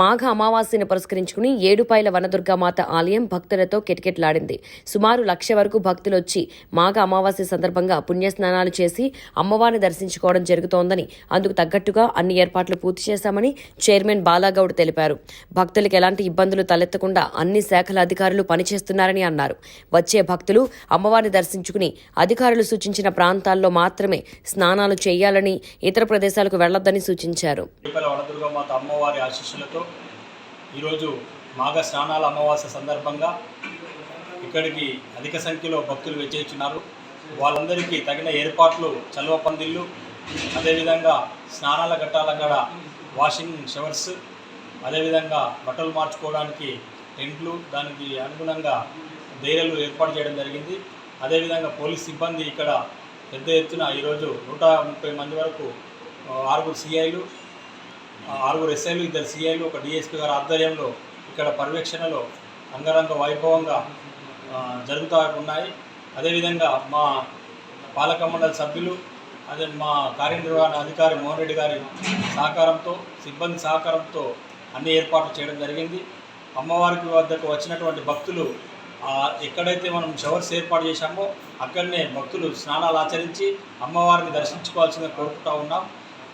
మాఘ అమావాస్యను పురస్కరించుకుని ఏడుపాయల వనదుర్గామాత ఆలయం భక్తులతో కిటకిటలాడింది. సుమారు లక్ష వరకు భక్తులు వచ్చి మాఘ అమావాస్య సందర్భంగా పుణ్యస్నానాలు చేసి అమ్మవారిని దర్శించుకోవడం జరుగుతోందని అందుకు తగ్గట్టుగా అన్ని ఏర్పాట్లు పూర్తి చేశామని చైర్మన్ బాలాగౌడ్ తెలిపారు. భక్తులకు ఎలాంటి ఇబ్బందులు తలెత్తకుండా అన్ని శాఖల అధికారులు పనిచేస్తున్నారని అన్నారు. వచ్చే భక్తులు అమ్మవారిని దర్శించుకుని అధికారులు సూచించిన ప్రాంతాల్లో మాత్రమే స్నానాలు చేయాలని ఇతర ప్రదేశాలకు వెళ్ళొద్దని సూచించారు. అమ్మవారి ఆశీస్సులతో ఈరోజు మాఘ స్నానాల అమావాస్య సందర్భంగా ఇక్కడికి అధిక సంఖ్యలో భక్తులు వెచ్చేస్తున్నారు. వాళ్ళందరికీ తగిన ఏర్పాట్లు చలువ పందిళ్ళు అదేవిధంగా స్నానాల ఘట్టాల కాడ వాషింగ్ షవర్స్ అదేవిధంగా బట్టలు మార్చుకోవడానికి టెంట్లు దానికి అనుగుణంగా ధైర్యాలు ఏర్పాటు చేయడం జరిగింది. అదేవిధంగా పోలీస్ సిబ్బంది ఇక్కడ పెద్ద ఎత్తున ఈరోజు నూట ముప్పై మంది వరకు ఆరుగురు సిఐలు ఆరుగురు ఎస్ఐలు ఇద్దరు సిఐలు ఒక డిఎస్పీ గారి ఆధ్వర్యంలో ఇక్కడ పర్యవేక్షణలో అంగరంగ వైభవంగా జరుగుతూ ఉన్నాయి. అదేవిధంగా మా పాలక మండలి సభ్యులు అదే మా కార్యనిర్వహణ అధికారి మోహన్ రెడ్డి గారి సహకారంతో సిబ్బంది సహకారంతో అన్ని ఏర్పాట్లు చేయడం జరిగింది. అమ్మవారికి వద్దకు వచ్చినటువంటి భక్తులు ఎక్కడైతే మనం షవర్స్ ఏర్పాటు చేశామో అక్కడనే భక్తులు స్నానాలు ఆచరించి అమ్మవారిని దర్శించుకోవాల్సిందిగా కోరుకుంటా ఉన్నాం.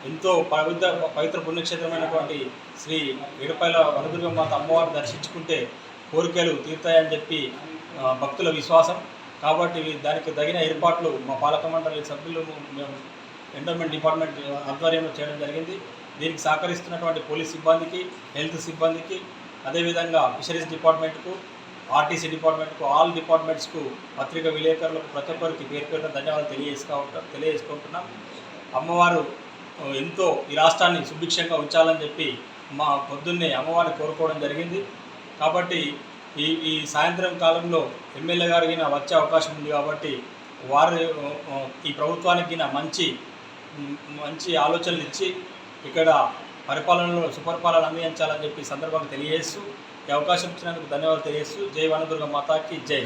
ఎంతో పవిత్ర పవిత్ర పుణ్యక్షేత్రమైనటువంటి శ్రీ ఏడుపాయల వనదుర్గమాత అమ్మవారిని దర్శించుకుంటే కోరికలు తీరుతాయని చెప్పి భక్తుల విశ్వాసం. కాబట్టి దానికి తగిన ఏర్పాట్లు మా పాలక మండలి సభ్యులు మేము ఎండోమెంట్ డిపార్ట్మెంట్ ఆధ్వర్యంలో చేయడం జరిగింది. దీనికి సహకరిస్తున్నటువంటి పోలీస్ సిబ్బందికి హెల్త్ సిబ్బందికి అదేవిధంగా ఫిషరీస్ డిపార్ట్మెంట్కు ఆర్టీసీ డిపార్ట్మెంట్కు ఆల్ డిపార్ట్మెంట్స్కు పత్రిక విలేకరులకు ప్రతి ఒక్కరికి పేరు పేరున ధన్యవాదాలు తెలియజేసుకుంటా తెలియజేసుకుంటున్నాం. అమ్మవారు ఎంతో ఈ రాష్ట్రాన్ని సుభిక్షంగా ఉంచాలని చెప్పి మా పొద్దున్నే అమ్మవారిని కోరుకోవడం జరిగింది. కాబట్టి ఈ ఈ సాయంత్రం కాలంలో ఎమ్మెల్యే గారికి వచ్చే అవకాశం ఉంది కాబట్టి వారు ఈ ప్రభుత్వానికి మంచి మంచి ఆలోచనలు ఇచ్చి ఇక్కడ పరిపాలనలో సుపరిపాలన అందించాలని చెప్పి సందర్భంగా తెలియజేస్తూ ఈ అవకాశం ఇచ్చినందుకు ధన్యవాదాలు తెలియజేస్తూ జై వనదుర్గ మాతాకి జై.